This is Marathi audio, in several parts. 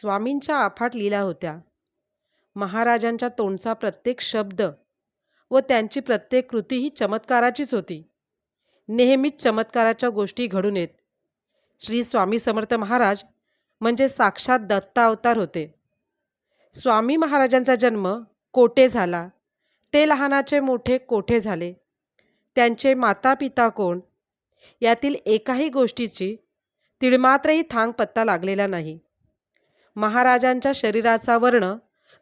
स्वामींच्या अफाट लीला होत्या. महाराजांच्या तोंडचा प्रत्येक शब्द व त्यांची प्रत्येक कृती ही चमत्काराचीच होती. नेहमीच चमत्काराच्या गोष्टी घडून येत. श्री स्वामी समर्थ महाराज म्हणजे साक्षात दत्तावतार होते. स्वामी महाराजांचा जन्म कोठे झाला. ते लहानाचे मोठे कोठे झाले? त्यांचे माता पिता कोण? यातील एकाही गोष्टीची तिळमात्रही थांग पत्ता लागलेला नाही. महाराजांच्या शरीराचा वर्ण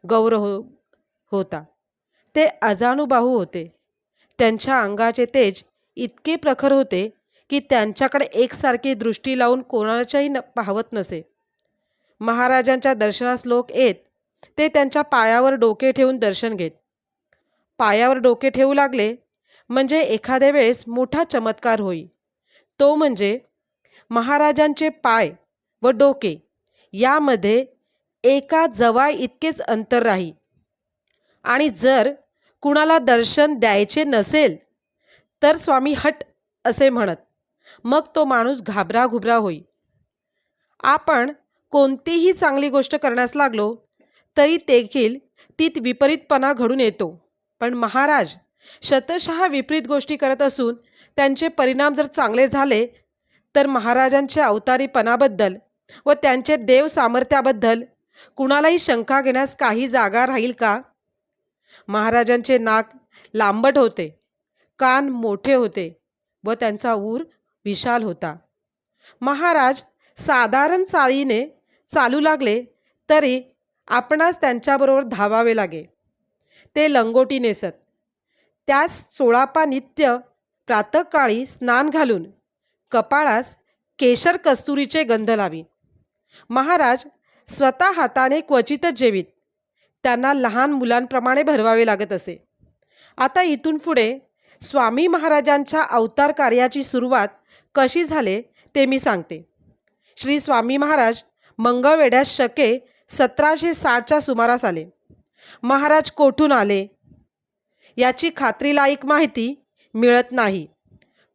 गौरव हो होता. ते अजाणुबाहू होते. त्यांच्या अंगाचे तेज इतके प्रखर होते की त्यांच्याकडे एकसारखी दृष्टी लावून कोणाच्याही न पाहवत नसे. महाराजांच्या दर्शनास लोक येत ते त्यांच्या पायावर डोके ठेवून दर्शन घेत. पायावर डोके ठेवू लागले म्हणजे एखाद्या वेळेस मोठा चमत्कार होई. तो म्हणजे महाराजांचे पाय व डोके यामध्ये एका जवाय इतकेच अंतर राही आणि जर कुणाला दर्शन द्यायचे नसेल तर स्वामी हट असे म्हणत. मग तो माणूस घाबरा घुबरा होई आपण कोणतीही चांगली गोष्ट करण्यास लागलो तरी देखील तीत विपरीतपणा घडून येतो. पण महाराज शतशः विपरीत गोष्टी करत असून त्यांचे परिणाम जर चांगले झाले तर महाराजांच्या अवतारीपणाबद्दल व त्यांचे देव सामर्थ्याबद्दल कुणालाही शंका घेण्यास काही जागा राहील का? महाराजांचे नाक लांबट होते कान मोठे होते व त्यांचा ऊर विशाल होता. महाराज साधारण चाळीने चालू लागले तरी आपणास त्यांच्याबरोबर धावावे लागे. ते लंगोटी नेसत त्यास चोळापा नित्य प्रातकाळी स्नान घालून कपाळास केशर कस्तुरीचे गंध लावी. महाराज स्वतः हाताने क्वचितच जेवीत. त्यांना लहान मुलांप्रमाणे भरवावे लागत असे. आता इथून पुढे स्वामी महाराजांच्या अवतार कार्याची सुरुवात कशी झाले ते मी सांगते. श्री स्वामी महाराज मंगळवेढ्यात शके सतराशे साठच्या सुमारास आले. महाराज कोठून आले? याची खात्रीलायक माहिती मिळत नाही.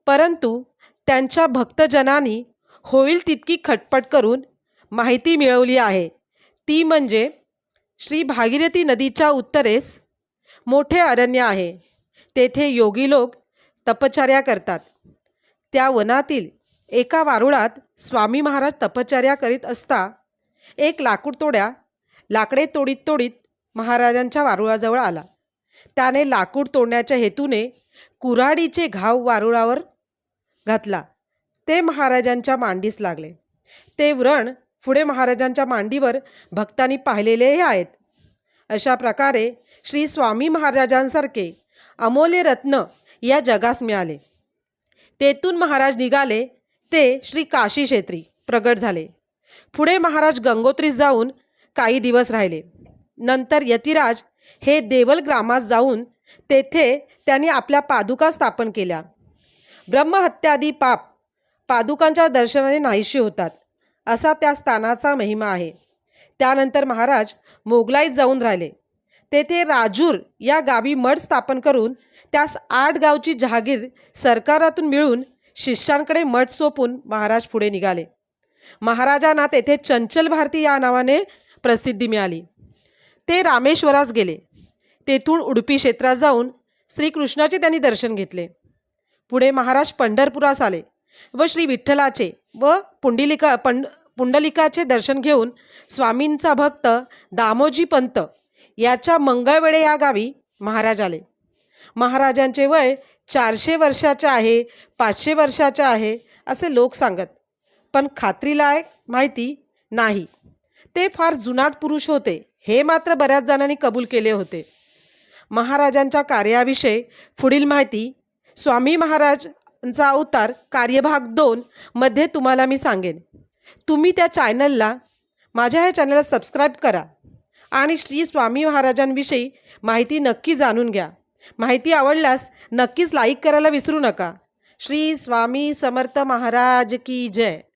परंतु त्यांच्या भक्तजनांनी होईल तितकी खटपट करून माहिती मिळवली आहे. ती म्हणजे श्री भागीरथी नदीच्या उत्तरेस मोठे अरण्य आहे. तेथे योगी लोक तपचर्या करतात. त्या वनातील एका वारुळात स्वामी महाराज तपचर्या करीत असता एक लाकूड तोड्या लाकडे तोडीत तोडीत महाराजांच्या वारुळाजवळ आला. त्याने लाकूड तोडण्याच्या हेतूने कुऱ्हाडीचे घाव वारुळावर घातला. ते महाराजांच्या मांडीस लागले. ते व्रण पुढे महाराजांच्या मांडीवर भक्तांनी पाहिलेलेही आहेत. अशा प्रकारे श्री स्वामी महाराजांसारखे अमोले रत्न या जगास मिळाले. तेथून महाराज निघाले ते श्री काशी क्षेत्री प्रगट झाले. पुढे महाराज गंगोत्रीस जाऊन काही दिवस राहिले. नंतर यतिराज हे देवल ग्रामास जाऊन तेथे त्यांनी आपल्या पादुका स्थापन केल्या. ब्रह्महत्यादी पाप पादुकांच्या दर्शनाने नाहीशी होतात. असा त्या स्थानाचा महिमा आहे. त्यानंतर महाराज मोगलाईत जाऊन राहिले. तेथे राजूर या गावी मठ स्थापन करून त्यास आठ गावची जहागीर सरकारातून मिळून शिष्यांकडे मठ सोपून महाराज पुढे निघाले. महाराजांना तेथे चंचल भारती या नावाने प्रसिद्धी मिळाली. ते रामेश्वरास गेले. तेथून उडपी क्षेत्रात जाऊन श्रीकृष्णाचे त्यांनी दर्शन घेतले. पुढे महाराज पंढरपुरास आले व श्री विठ्ठलाचे व पुंडिलिका पंड पुंडलिकाचे दर्शन घेऊन स्वामींचा भक्त दामोजी पंत याच्या मंगळवेळे या गावी महाराज आले. महाराजांचे वय चारशे वर्षाचे आहे पाचशे वर्षाचे आहे असे लोक सांगत. पण खात्रीलायक माहिती नाही. ते फार जुनाट पुरुष होते हे मात्र बऱ्याच जणांनी कबूल केले होते. महाराजांच्या कार्याविषयी पुढील माहिती स्वामी महाराज चा अवतार कार्यभाग दोन मध्ये तुम्हाला मी सांगेन. तुम्ही त्या चॅनलला माझ्या ह्या चॅनलला सबस्क्राईब करा आणि श्री स्वामी महाराजांविषयी माहिती नक्की जाणून घ्या. माहिती आवडल्यास नक्कीच लाईक करायला विसरू नका. श्री स्वामी समर्थ महाराज की जय.